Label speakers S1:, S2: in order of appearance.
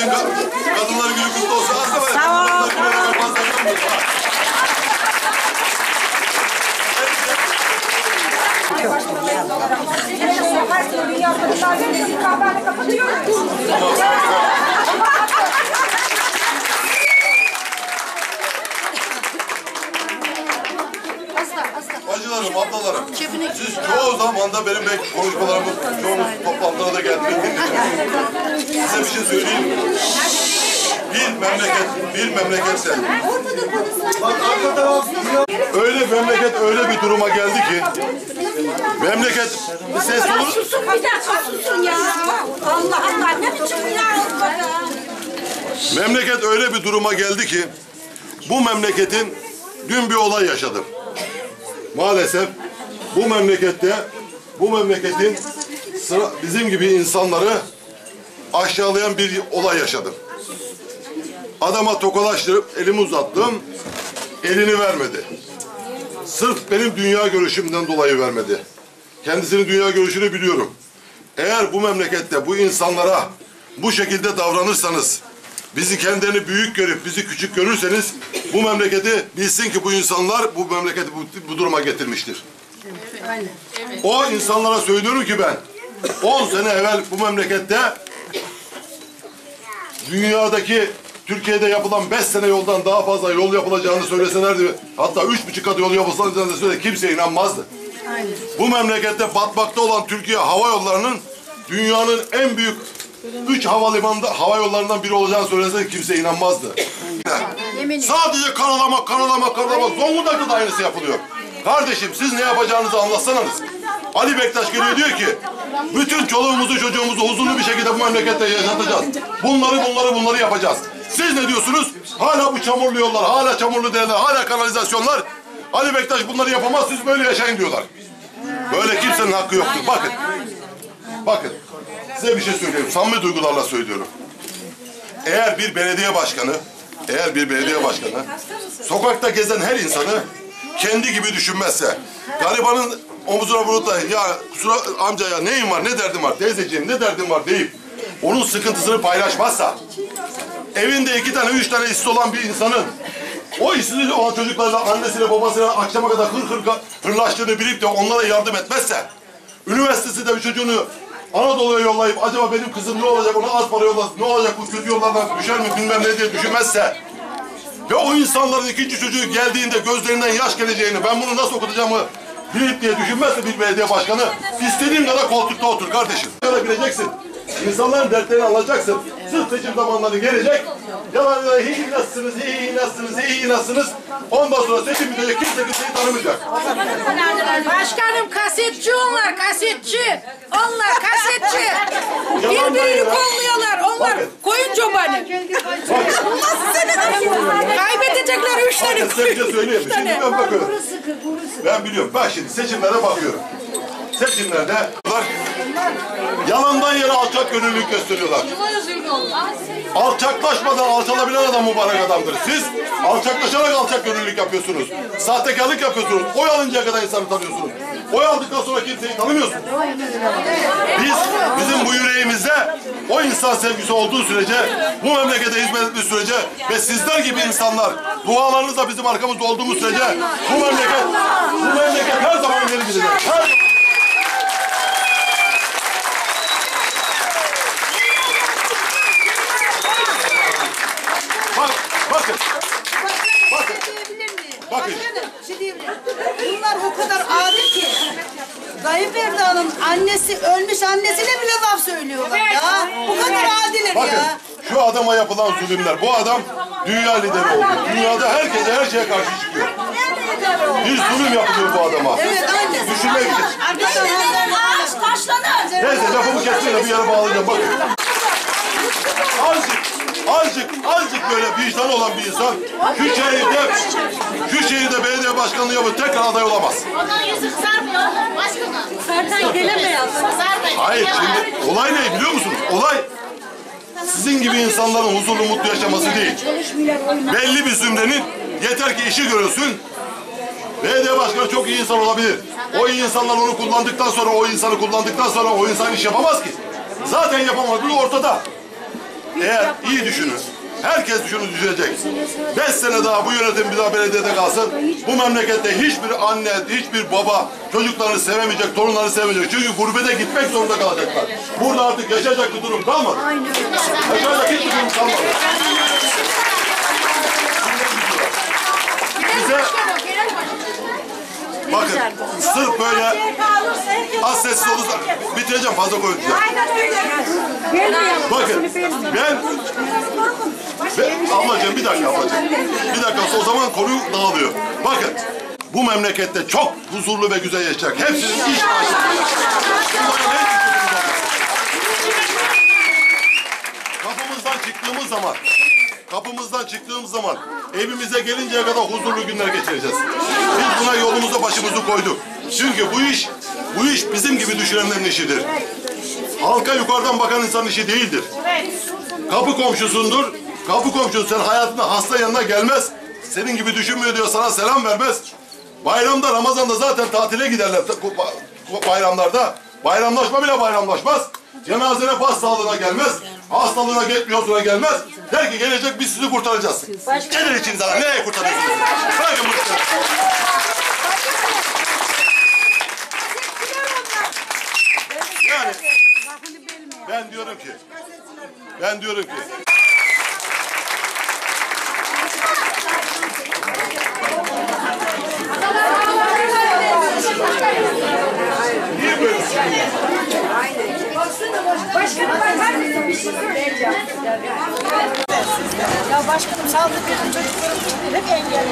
S1: Ka- Kadınlar günü kutlu olsun. Aslında ben
S2: Sağ ol.
S1: kadınlar gününe ben fazla inanmıyorum. Bacılarım, Çoğu zaman da benim belki konuşmalarımı, çoğunuz toplantılara da geldiniz, dinlediniz. Size bir şey söyleyeyim mi? Bir memleket, bir memleketse öyle memleket öyle bir duruma geldi ki memleket bir ses olur.
S2: Susun bir dakika susun ya. Allah Allah ne biçim Allah.
S1: Memleket öyle bir duruma geldi ki bu memleketin dün bir olay yaşadım. Maalesef bu memlekette bu memleketin sıra, bizim gibi insanları aşağılayan bir olay yaşadım. Adama tokalaştırıp elimi uzattım. Elini vermedi. Sırf benim dünya görüşümden dolayı vermedi. Kendisinin dünya görüşünü biliyorum. Eğer bu memlekette bu insanlara bu şekilde davranırsanız, bizi kendilerini büyük görüp bizi küçük görürseniz bu memleketi bilsin ki bu insanlar bu memleketi bu, bu duruma getirmiştir. O insanlara söylüyorum ki ben 10 sene evvel bu memlekette dünyadaki Türkiye'de yapılan 5 sene yoldan daha fazla yol yapılacağını söyleselerdi hatta üç buçuk kat yol yapılacağını söyle kimse inanmazdı. Bu memlekette batmakta olan Türkiye Hava Yolları'nın dünyanın en büyük üç havalimanında hava yollarından biri olacağını söylese kimse inanmazdı. Sadece karalama, karalama, karalama. Zonguldak'ta da aynısı yapılıyor. Kardeşim siz ne yapacağınızı anlatsanız. Ali Bektaş geliyor diyor ki bütün çoluğumuzu çocuğumuzu huzurlu bir şekilde bu memlekette yaşatacağız. Bunları bunları bunları yapacağız. Siz ne diyorsunuz? Hala bu çamurlu yollar, hala çamurlu dereler, hala kanalizasyonlar. Ali Bektaş bunları yapamaz, siz böyle yaşayın diyorlar. Böyle kimsenin hakkı yoktur. Bakın. Bakın. Size bir şey söylüyorum. Samimi duygularla söylüyorum. Eğer bir belediye başkanı, eğer bir belediye başkanı sokakta gezen her insanı kendi gibi düşünmezse, garibanın omuzuna vurup da ya kusura amca ya neyin var, ne derdin var, teyzeciğim ne derdin var? deyip onun sıkıntısını paylaşmazsa, evinde iki tane, üç tane işsiz olan bir insanın o işsiz olan çocuklarla annesiyle babasıyla akşama kadar hır hır hırlaştığını bilip de onlara yardım etmezse, üniversitesi de bir çocuğunu Anadolu'ya yollayıp acaba benim kızım ne olacak ona az para yolladı, ne olacak bu kötü yollardan düşer mi bilmem ne diye düşünmezse ve o insanların ikinci çocuğu geldiğinde gözlerinden yaş geleceğini ben bunu nasıl okutacağımı bilip diye düşünmezse bir belediye başkanı istediğin kadar koltukta otur kardeşim. Böyle bileceksin. İnsanların dertlerini anlayacaksın. Sırf seçim zamanları gelecek. Yalan yalan iyi nasılsınız, iyi nasılsınız, iyi nasılsınız. Ondan sonra seçim bitecek kimse kimseyi tanımayacak.
S2: Başkanım kasetçi onlar kasetçi. Onlar kasetçi. Birbirini kolluyorlar.
S1: Bakın.
S2: koyun çobanı. Nasıl seni Kaybedecekler üç tane
S1: Bakın size bir şey söyleyeyim. Şimdi ben bakıyorum. Ben biliyorum. Bak şimdi seçimlere bakıyorum. Seçimlerde bunlar yalandan yere alçak gönüllülük gösteriyorlar. Alçaklaşmadan alçalabilen adam mübarek adamdır. Siz alçaklaşarak alçak gönüllülük yapıyorsunuz. Sahtekarlık yapıyorsunuz. Oy alıncaya kadar insanı tanıyorsunuz. Oy aldıktan sonra kimseyi tanımıyorsunuz. Biz, bizim bu yüreğimizde o insan sevgisi olduğu sürece, bu memlekete hizmet ettiği sürece ve sizler gibi insanlar dualarınızla bizim arkamızda olduğumuz sürece bu memleket her zaman ileri gidecek. Her Bak, bakın, bakın, bakın.
S3: Şey diyebilir miyim? Bunlar o kadar adil ki. Tayyip Erdoğan'ın annesi ölmüş annesine bile laf söylüyorlar ya. Bu kadar adiler
S1: Bakın
S3: ya.
S1: şu adama yapılan zulümler. Bu adam dünya lideri oldu. Dünyada herkese her şeye karşı çıkıyor. Bir zulüm yapılıyor bu adama.
S3: Evet annesi.
S1: Düşünmek için.
S3: Ağaç taşlanır.
S1: Neyse lafımı kesmeyin de bir yere bağlayacağım. Bakın. Azıcık, azıcık, azıcık böyle vicdanı olan bir insan şu şehirde, şu şehirde belediye başkanlığı yapıp tekrar aday olamaz.
S4: Onun yüzü kızarmıyor. Başkanım.
S2: Zaten gelemiyor.
S4: Kızarmayın.
S1: Hayır şimdi olay ne biliyor musunuz? Olay sizin gibi insanların huzurlu mutlu yaşaması değil. Belli bir zümrenin yeter ki işi görülsün. Belediye başkanı çok iyi insan olabilir. O iyi insanlar onu kullandıktan sonra, o insanı kullandıktan sonra o insan iş yapamaz ki. Zaten yapamadığı ortada. Eğer iyi düşünün. Herkes düşünü düzelecek. Beş sene daha bu yönetim bir daha belediyede kalsın. Bu memlekette hiçbir anne, hiçbir baba çocuklarını sevemeyecek, torunlarını sevemeyecek. Çünkü gurbete gitmek zorunda kalacaklar. Burada artık yaşayacak bir durum kalmadı. Yaşayacak hiçbir durum kalmadı. Bakın sırf böyle az sessiz olursa bitireceğim fazla konuşacağım. Bakın ben ben, ablacığım bir dakika ablacığım. Bir dakika o zaman konu dağılıyor. Bakın bu memlekette çok huzurlu ve güzel yaşayacak. Hepsinin iş olacak. Kapımızdan çıktığımız zaman kapımızdan çıktığımız zaman evimize gelinceye kadar huzurlu günler geçireceğiz. Biz buna yolumuza başımızı koyduk. Çünkü bu iş bu iş bizim gibi düşünenlerin işidir. Halka yukarıdan bakan insanın işi değildir. Kapı komşusundur. Kapı komşusun sen hayatında hasta yanına gelmez. Senin gibi düşünmüyor diyor sana selam vermez. Bayramda Ramazan'da zaten tatile giderler bayramlarda. Bayramlaşma bile bayramlaşmaz. Cenazene pas sağlığına gelmez. Hastalığına geçmiyorsuuna gelmez. Der ki gelecek biz sizi kurtaracağız. Gelin içinizden nereye kurtarıyorsunuz? Bırakın bu işleri. Yani ben diyorum ki ben diyorum ki niye böyle
S3: Ya başkanım sağlık çocuklarım hep engelli.